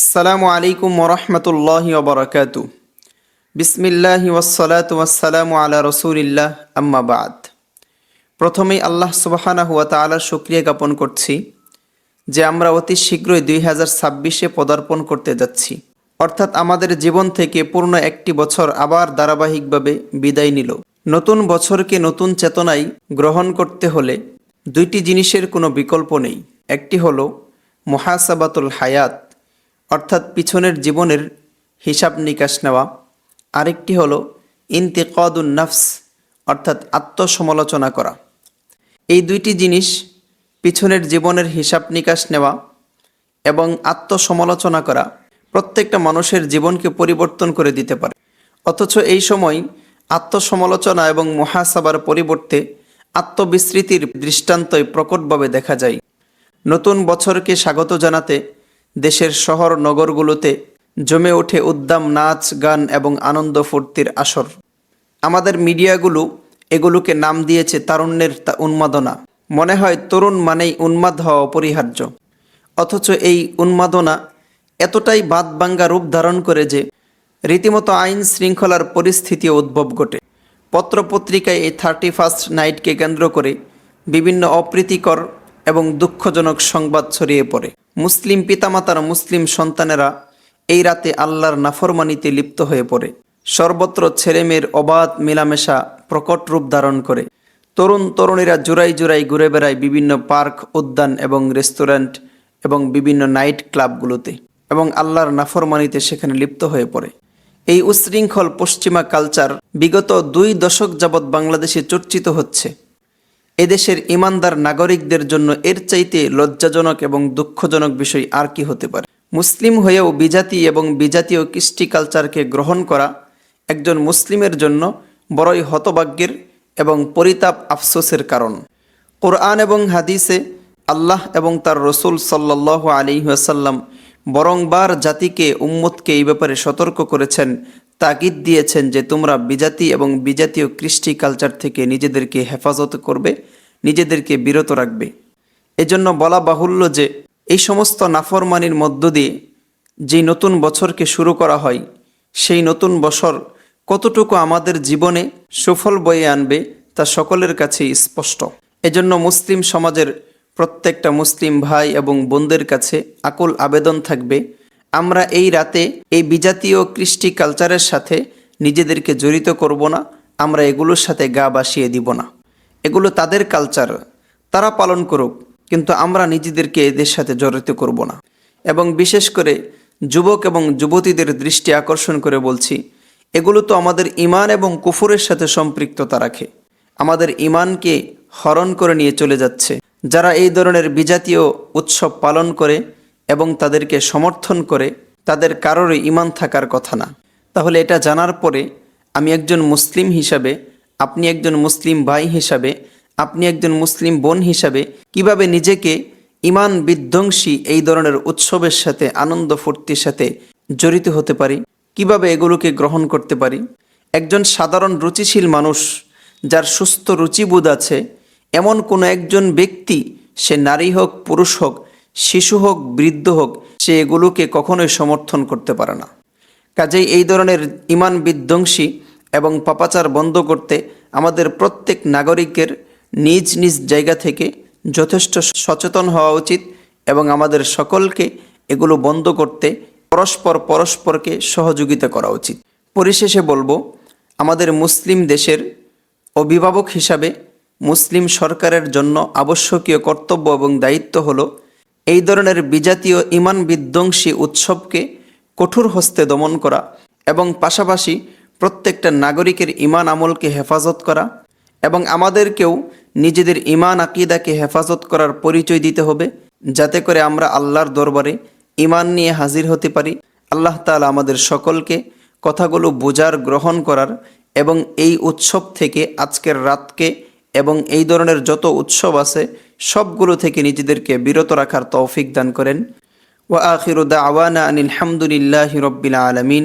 আসসালামু আলাইকুম ওরহমতুল্লাহ ওবরাকাত বিসমিল্লাহি ওয়াসসালাত ওয়াসসালামু আলা রসুলিল্লাহ, আম্মা বাদ। প্রথমেই আল্লাহ সুবাহানা হুয়া তালার শুক্রিয়া জ্ঞাপন করছি যে আমরা অতি শীঘ্রই দুই হাজার ছাব্বিশে পদার্পণ করতে যাচ্ছি। অর্থাৎ আমাদের জীবন থেকে পূর্ণ একটি বছর আবার ধারাবাহিকভাবে বিদায় নিল। নতুন বছরকে নতুন চেতনায় গ্রহণ করতে হলে দুইটি জিনিসের কোনো বিকল্প নেই। একটি হলো মহাসাবাতুল হায়াত অর্থাৎ পিছনের জীবনের হিসাব নিকাশ নেওয়া। আরেকটি হলো ইন্তেকদুন নফস, অর্থাৎ আত্মসমালোচনা করা। এই দুইটি জিনিস পিছনের জীবনের হিসাব নিকাশ নেওয়া এবং আত্মসমালোচনা করা প্রত্যেকটা মানুষের জীবনকে পরিবর্তন করে দিতে পারে। অথচ এই সময় আত্মসমালোচনা এবং মহাসাবার পরিবর্তে আত্মবিস্মৃতির দৃষ্টান্তই প্রকটভাবে দেখা যায়। নতুন বছরকে স্বাগত জানাতে দেশের শহর নগরগুলোতে জমে ওঠে উদ্দাম নাচ, গান এবং আনন্দ ফুর্তির আসর। আমাদের মিডিয়াগুলো এগুলোকে নাম দিয়েছে তারুণ্যের তা উন্মাদনা। মনে হয় তরুণ মানেই উন্মাদ হওয়া অপরিহার্য। অথচ এই উন্মাদনা এতটাই বাদবাঙ্গা রূপ ধারণ করে যে রীতিমতো আইন শৃঙ্খলার পরিস্থিতি উদ্ভব ঘটে। পত্রপত্রিকায় এই থার্টি ফার্স্ট নাইটকে কেন্দ্র করে বিভিন্ন অপ্রীতিকর এবং দুঃখজনক সংবাদ ছড়িয়ে পড়ে। মুসলিম পিতামাতার মুসলিম সন্তানেরা এই রাতে আল্লাহর নাফরমানিতে লিপ্ত হয়ে পড়ে। সর্বত্র ছেলেমেয়ের অবাধ মেলামেশা প্রকট রূপ ধারণ করে। তরুণ তরুণীরা জোড়াই জোড়াই ঘুরে বেড়ায় বিভিন্ন পার্ক, উদ্যান এবং রেস্টুরেন্ট এবং বিভিন্ন নাইট ক্লাবগুলোতে এবং আল্লাহর নাফরমানিতে সেখানে লিপ্ত হয়ে পড়ে। এই উশৃঙ্খল পশ্চিমা কালচার বিগত দুই দশক যাবৎ বাংলাদেশে চর্চিত হচ্ছে। এদেশের ইমানদার নাগরিকদের জন্য এর চাইতে লজ্জাজনক এবং দুঃখজনক বিষয় আর কি হতে পারে? মুসলিম হয়েও বিজাতি এবং বিজাতীয় কৃষ্টি কালচারকে গ্রহণ করা একজন মুসলিমের জন্য বড়ই হতভাগ্যের এবং পরিতাপ আফসোসের কারণ। কোরআন এবং হাদিসে আল্লাহ এবং তার রসুল সাল্লাহ আলী আসাল্লাম বরংবার জাতিকে, উম্মতকে এই ব্যাপারে সতর্ক করেছেন, তাগিদ দিয়েছেন যে তোমরা বিজাতি এবং বিজাতীয় কৃষ্টি কালচার থেকে নিজেদেরকে হেফাজত করবে। নিজেদেরকে বিরত রাখবে। এজন্য বলা বাহুল্য যে, এই সমস্ত নাফরমানির মধ্য দিয়ে যেই নতুন বছরকে শুরু করা হয়, সেই নতুন বছর কতটুকু আমাদের জীবনে সুফল বয়ে আনবে তা সকলের কাছেই স্পষ্ট। এজন্য মুসলিম সমাজের প্রত্যেকটা মুসলিম ভাই এবং বোনদের কাছে আকুল আবেদন থাকবে, আমরা এই রাতে এই বিজাতীয় কৃষ্টি কালচারের সাথে নিজেদেরকে জড়িত করব না, আমরা এগুলোর সাথে গা বাসিয়ে দিব না। এগুলো তাদের কালচার তারা পালন করুক, কিন্তু আমরা নিজেদেরকে এদের সাথে জড়িত করব না। এবং বিশেষ করে যুবক এবং যুবতীদের দৃষ্টি আকর্ষণ করে বলছি, এগুলো তো আমাদের ইমান এবং কুফুরের সাথে সম্পৃক্ততা রাখে। আমাদের ইমানকে হরণ করে নিয়ে চলে যাচ্ছে। যারা এই ধরনের বিজাতীয় উৎসব পালন করে এবং তাদেরকে সমর্থন করে, তাদের কারোর ইমান থাকার কথা না। তাহলে এটা জানার পরে আমি একজন মুসলিম হিসাবে আপনি একজন মুসলিম ভাই হিসাবে, আপনি একজন মুসলিম বোন হিসাবে কীভাবে নিজেকে ইমান বিধ্বংসী এই ধরনের উৎসবের সাথে, আনন্দ ফুর্তির সাথে জড়িত হতে পারি? কীভাবে এগুলোকে গ্রহণ করতে পারি? একজন সাধারণ রুচিশীল মানুষ যার সুস্থ রুচিবোধ আছে, এমন কোনো একজন ব্যক্তি, সে নারী হোক, পুরুষ হোক, শিশু হোক, বৃদ্ধ হোক, সে এগুলোকে কখনোই সমর্থন করতে পারে না। কাজেই এই ধরনের ইমান বিধ্বংসী এবং পাপাচার বন্ধ করতে আমাদের প্রত্যেক নাগরিকের নিজ নিজ জায়গা থেকে যথেষ্ট সচেতন হওয়া উচিত এবং আমাদের সকলকে এগুলো বন্ধ করতে পরস্পর পরস্পরকে সহযোগিতা করা উচিত। পরিশেষে বলব, আমাদের মুসলিম দেশের অভিভাবক হিসাবে মুসলিম সরকারের জন্য আবশ্যকীয় কর্তব্য এবং দায়িত্ব হল এই ধরনের বিজাতীয় ইমান বিধ্বংসী উৎসবকে কঠোর হস্তে দমন করা এবং পাশাপাশি প্রত্যেকটা নাগরিকের ইমান আমলকে হেফাজত করা এবং আমাদেরকেও নিজেদের ইমান আকিদাকে হেফাজত করার পরিচয় দিতে হবে, যাতে করে আমরা আল্লাহর দরবারে ইমান নিয়ে হাজির হতে পারি। আল্লাহ তালা আমাদের সকলকে কথাগুলো বোঝার, গ্রহণ করার এবং এই উৎসব থেকে, আজকের রাতকে এবং এই ধরনের যত উৎসব আছে, সবগুলো থেকে নিজেদেরকে বিরত রাখার তৌফিক দান করেন। ওয়া আখিরু দাওয়ানা আনিল হামদুলিল্লাহি রব্বিল আলামিন।